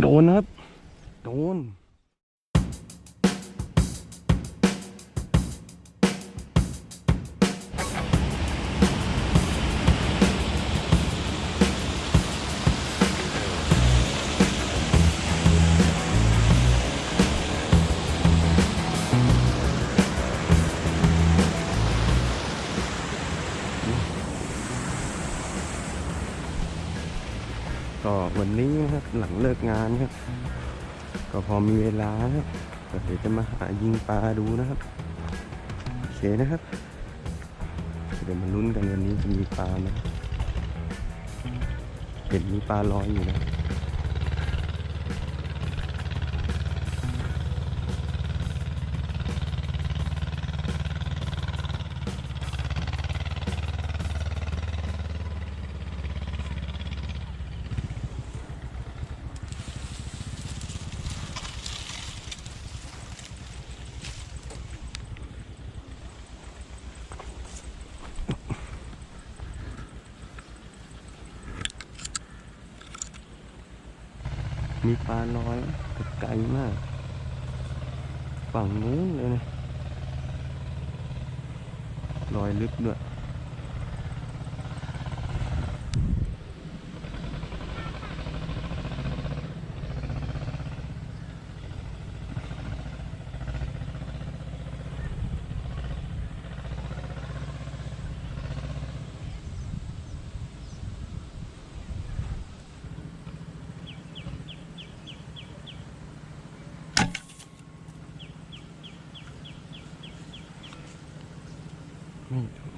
โดนครับ โดน ก็วันนี้นะครับหลังเลิกงานครับ ก็พอมีเวลาครับก็เดี๋ยวจะมาหายิงปลาดูนะครับโอเคนะครับเดี๋ยวมาลุ้นกันวันนี้จะมีปลาไหมเห็นมีปลาลอยอยู่นะ มีปลาลอยแต่ไกลมาก ฝั่งนู้นเลยนะลอยลึกด้วย ไม่ถูก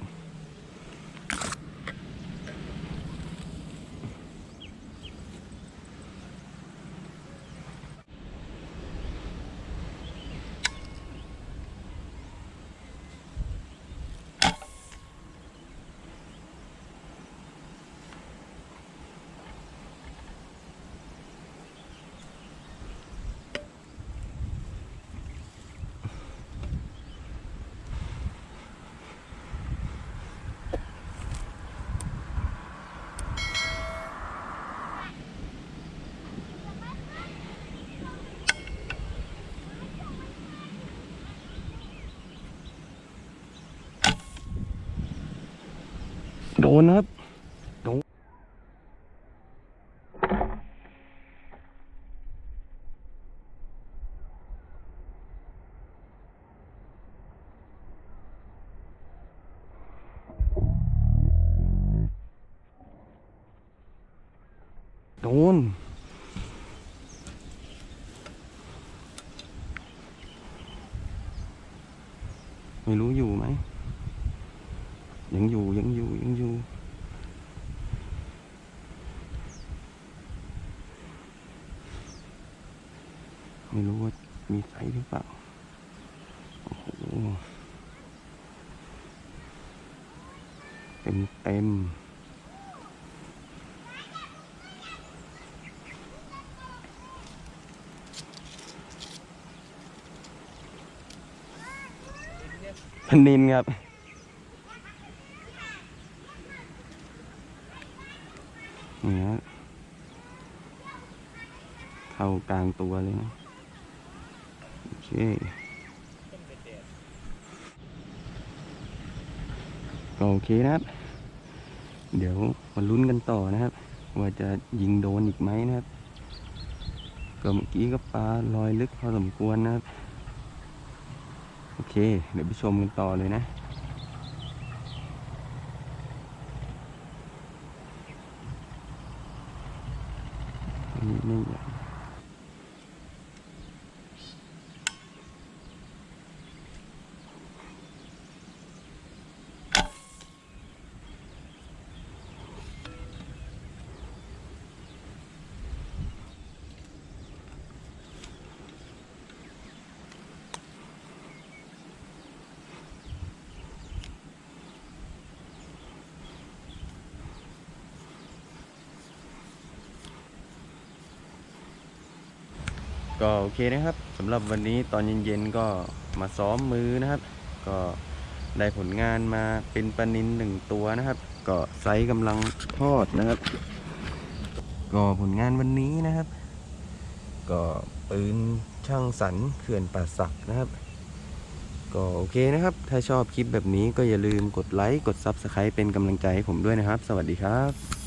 โดนนะครับโดนโดน ไม่รู้ว่ามีไซส์หรือเปล่า โอ้โห เต็มเต็มพันนินครับนี่ฮะเข้ากลางตัวเลยนะ คก็โอเคนะครับ เดี๋ยวมาลุ้นกันต่อนะครับ ว่าจะยิงโดนอีกไหมนะครับก็เมื่อกี้ก็ปลาลอยลึกพอสมควรนะครับ โอเค เดี๋ยวไปชมกันต่อเลยนะนี่ไม่ใหญ่ ก็โอเคนะครับสำหรับวันนี้ตอนเย็นๆก็มาซ้อมมือนะครับ ก็ได้ผลงานมาเป็นปลานินหนึ่งตัวนะครับ ก็ไซส์กำลังทอดนะครับ ก็ผลงานวันนี้นะครับ ก็ปืนช่างสรรเขื่อนป่าสักนะครับ ก็โอเคนะครับ ถ้าชอบคลิปแบบนี้ก็อย่าลืมกดไลค์กด Subscribe เป็นกำลังใจให้ผมด้วยนะครับ สวัสดีครับ